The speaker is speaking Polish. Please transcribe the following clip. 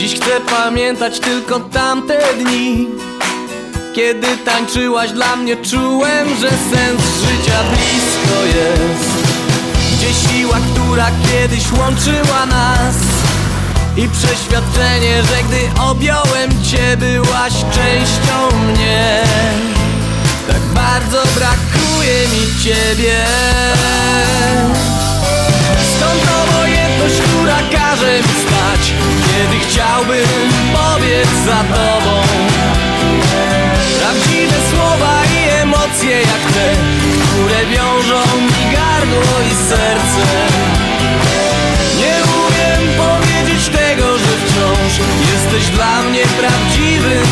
Dziś chcę pamiętać tylko tamte dni Kiedy tańczyłaś dla mnie czułem, że sens życia blisko jest. Gdzie siła, która kiedyś łączyła nas I przeświadczenie, że gdy objąłem cię byłaś częścią mnie. Tak bardzo brakuje mi ciebie chciałbym pobiec za tobą. Prawdziwe słowa i emocje jak te, które wiążą mi gardło i serce. Nie umiem powiedzieć tego, że wciąż jesteś dla mnie prawdziwym